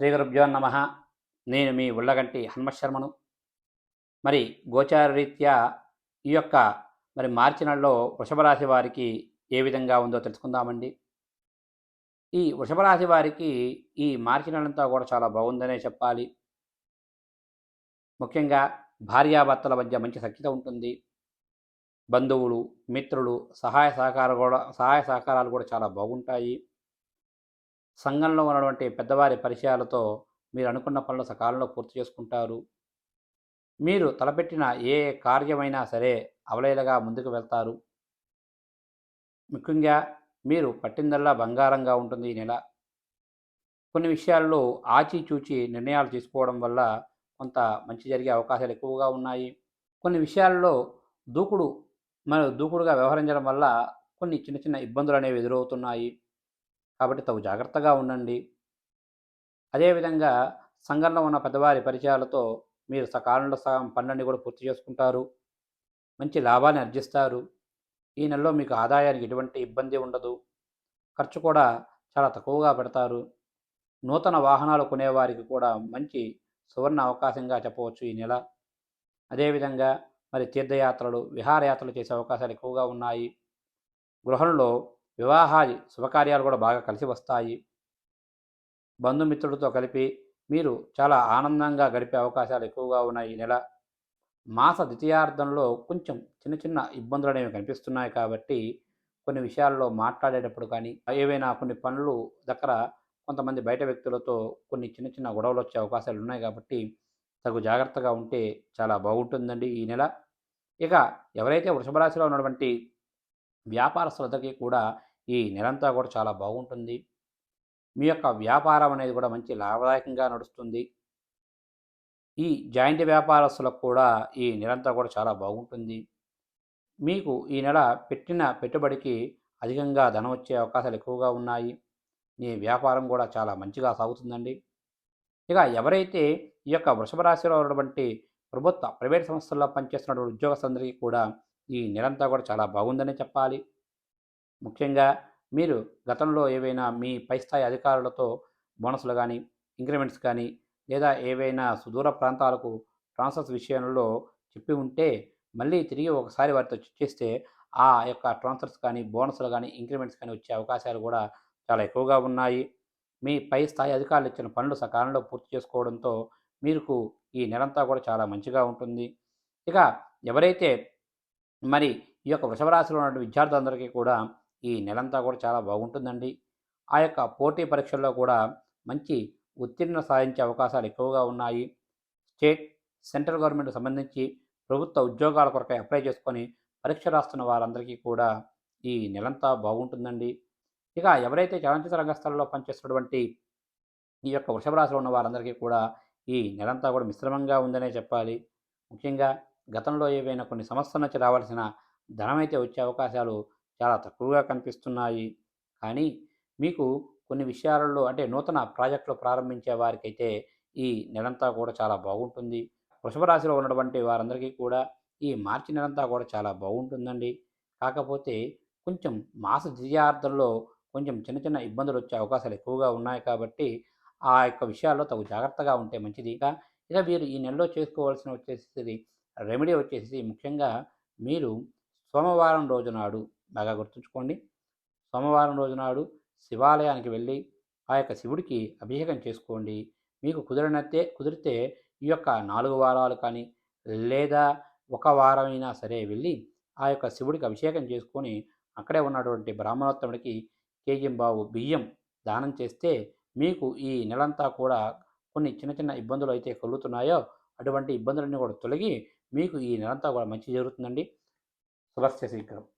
శ్రీ గురుభ్యో నమ. నేను మీ ఉళ్ళగంటి హనుమత్ శర్మను మరి గోచార రీత్యా ఈ యొక్క మరి మార్చి నెలలో వృషభరాశి వారికి ఏ విధంగా ఉందో తెలుసుకుందామండి. ఈ వృషభరాశి వారికి ఈ మార్చి నెలంతా కూడా చాలా బాగుందనే చెప్పాలి. ముఖ్యంగా భార్యాభర్తల మధ్య మంచి సఖ్యత ఉంటుంది. బంధువులు మిత్రులు సహాయ సహకారాలు కూడా సహాయ సహకారాలు కూడా చాలా బాగుంటాయి. సంఘంలో ఉన్నటువంటి పెద్దవారి పరిచయాలతో మీరు అనుకున్న పనులు సకాలంలో పూర్తి చేసుకుంటారు. మీరు తలపెట్టిన ఏ కార్యమైనా సరే అవలేలగా ముందుకు వెళ్తారు. ముఖ్యంగా మీరు పట్టిందల్లా బంగారంగా ఉంటుంది ఈ నెల. కొన్ని విషయాల్లో ఆచిచూచి నిర్ణయాలు తీసుకోవడం వల్ల కొంత మంచి జరిగే అవకాశాలు ఎక్కువగా ఉన్నాయి. కొన్ని విషయాల్లో దూకుడు మరియు దూకుడుగా వ్యవహరించడం వల్ల కొన్ని చిన్న చిన్న ఇబ్బందులు అనేవి ఎదురవుతున్నాయి. కాబట్టి తగు జాగ్రత్తగా ఉండండి. అదేవిధంగా సంఘంలో ఉన్న పెద్దవారి పరిచయాలతో మీరు సకాలంలో సగం పనులన్నీ కూడా పూర్తి చేసుకుంటారు. మంచి లాభాన్ని అర్జిస్తారు ఈ నెలలో మీకు ఆదాయానికి ఎటువంటి ఇబ్బంది ఉండదు. ఖర్చు కూడా చాలా తక్కువగా పెడతారు. నూతన వాహనాలు కొనేవారికి కూడా మంచి సువర్ణ అవకాశంగా చెప్పవచ్చు ఈ నెల. అదేవిధంగా మరి తీర్థయాత్రలు విహారయాత్రలు చేసే అవకాశాలు ఎక్కువగా ఉన్నాయి. గృహంలో వివాహాది శుభకార్యాలు కూడా బాగా కలిసి వస్తాయి. బంధుమిత్రులతో కలిపి మీరు చాలా ఆనందంగా గడిపే అవకాశాలు ఎక్కువగా ఉన్నాయి. ఈ నెల మాస ద్వితీయార్థంలో కొంచెం చిన్న చిన్న ఇబ్బందులు అనేవి కనిపిస్తున్నాయి కాబట్టి కొన్ని విషయాల్లో మాట్లాడేటప్పుడు కానీ ఏవైనా కొన్ని పనులు దగ్గర కొంతమంది బయట వ్యక్తులతో కొన్ని చిన్న చిన్న గొడవలు వచ్చే అవకాశాలు ఉన్నాయి కాబట్టి తగు జాగ్రత్తగా ఉంటే చాలా బాగుంటుందండి ఈ నెల. ఇక ఎవరైతే వృషభ రాశిలో ఉన్నటువంటి వ్యాపారస్తులందరికీ కూడా ఈ నెలంతా కూడా చాలా బాగుంటుంది. మీ యొక్క వ్యాపారం అనేది కూడా మంచి లాభదాయకంగా నడుస్తుంది. ఈ జాయింట్ వ్యాపారస్తులకు కూడా ఈ నెలంతా కూడా చాలా బాగుంటుంది. మీకు ఈ నెల పెట్టిన పెట్టుబడికి అధికంగా ధనం వచ్చే అవకాశాలు ఎక్కువగా ఉన్నాయి. మీ వ్యాపారం కూడా చాలా మంచిగా సాగుతుందండి. ఇక ఎవరైతే ఈ యొక్క వృషభ రాశిలో ఉన్నటువంటి ప్రభుత్వ ప్రైవేట్ సంస్థల్లో పనిచేస్తున్నటువంటి ఉద్యోగస్తులందరికీ కూడా ఈ నెలంతా కూడా చాలా బాగుందని చెప్పాలి. ముఖ్యంగా మీరు గతంలో ఏవైనా మీ పై స్థాయి అధికారులతో బోనస్లు కానీ ఇంక్రిమెంట్స్ కానీ లేదా ఏవైనా సుదూర ప్రాంతాలకు ట్రాన్స్ఫర్స్ విషయంలో చెప్పి ఉంటే మళ్ళీ తిరిగి ఒకసారి వారితో చేస్తే ఆ యొక్క ట్రాన్స్ఫర్స్ కానీ బోనస్లు కానీ ఇంక్రిమెంట్స్ కానీ వచ్చే అవకాశాలు కూడా చాలా ఎక్కువగా ఉన్నాయి. మీ పై స్థాయి అధికారులు ఇచ్చిన పనులు సకాలంలో పూర్తి చేసుకోవడంతో మీకు ఈ నెలంతా కూడా చాలా మంచిగా ఉంటుంది. ఇక ఎవరైతే మరి ఈ యొక్క వృషభరాశిలో ఉన్నటువంటి విద్యార్థులందరికీ కూడా ఈ నెలంతా కూడా చాలా బాగుంటుందండి. ఆ యొక్క పోటీ పరీక్షల్లో కూడా మంచి ఉత్తీర్ణ సాధించే అవకాశాలు ఎక్కువగా ఉన్నాయి. స్టేట్ సెంట్రల్ గవర్నమెంట్ సంబంధించి ప్రభుత్వ ఉద్యోగాల కొరకై అప్లై చేసుకొని పరీక్ష రాస్తున్న వారందరికీ కూడా ఈ నెలంతా బాగుంటుందండి. ఇక ఎవరైతే చలనచిత్ర రంగస్థలంలో పనిచేస్తున్నటువంటి ఈ యొక్క వృషభ రాశిలో ఉన్న వారందరికీ కూడా ఈ నెలంతా కూడా మిశ్రమంగా ఉందనే చెప్పాలి. ముఖ్యంగా గతంలో ఏవైనా కొన్ని సమస్యల నుంచి రావాల్సిన ధనమైతే వచ్చే అవకాశాలు చాలా తక్కువగా కనిపిస్తున్నాయి. కానీ మీకు కొన్ని విషయాలలో అంటే నూతన ప్రాజెక్టులు ప్రారంభించే వారికైతే ఈ నెలంతా కూడా చాలా బాగుంటుంది. వృషభ రాశిలో ఉన్నటువంటి వారందరికీ కూడా ఈ మార్చి నెలంతా కూడా చాలా బాగుంటుందండి. కాకపోతే కొంచెం మాస ద్వితీయార్థంలో కొంచెం చిన్న చిన్న ఇబ్బందులు వచ్చే అవకాశాలు ఎక్కువగా ఉన్నాయి కాబట్టి ఆ యొక్క విషయాల్లో తగు జాగ్రత్తగా ఉంటే మంచిది. ఇక ఇక మీరు ఈ నెలలో చేసుకోవాల్సిన వచ్చేసి రెమెడీ వచ్చేసి ముఖ్యంగా మీరు సోమవారం రోజు నాడు బాగా గుర్తుంచుకోండి. సోమవారం రోజు నాడు శివాలయానికి వెళ్ళి ఆ యొక్క శివుడికి అభిషేకం చేసుకోండి. మీకు కుదిరినతే కుదిరితే ఈ యొక్క నాలుగు వారాలు కానీ లేదా ఒక వారమైనా సరే వెళ్ళి ఆ యొక్క శివుడికి అభిషేకం చేసుకొని అక్కడే ఉన్నటువంటి బ్రాహ్మణోత్తముడికి కేజీ బియ్యం దానం చేస్తే మీకు ఈ నెలంతా కూడా కొన్ని చిన్న చిన్న ఇబ్బందులు అయితే కలుగుతున్నాయో అటువంటి ఇబ్బందులన్నీ కూడా తొలగి మీకు ఈ నెలంతా కూడా మంచి జరుగుతుందండి. శుభస్య శీఘ్రం.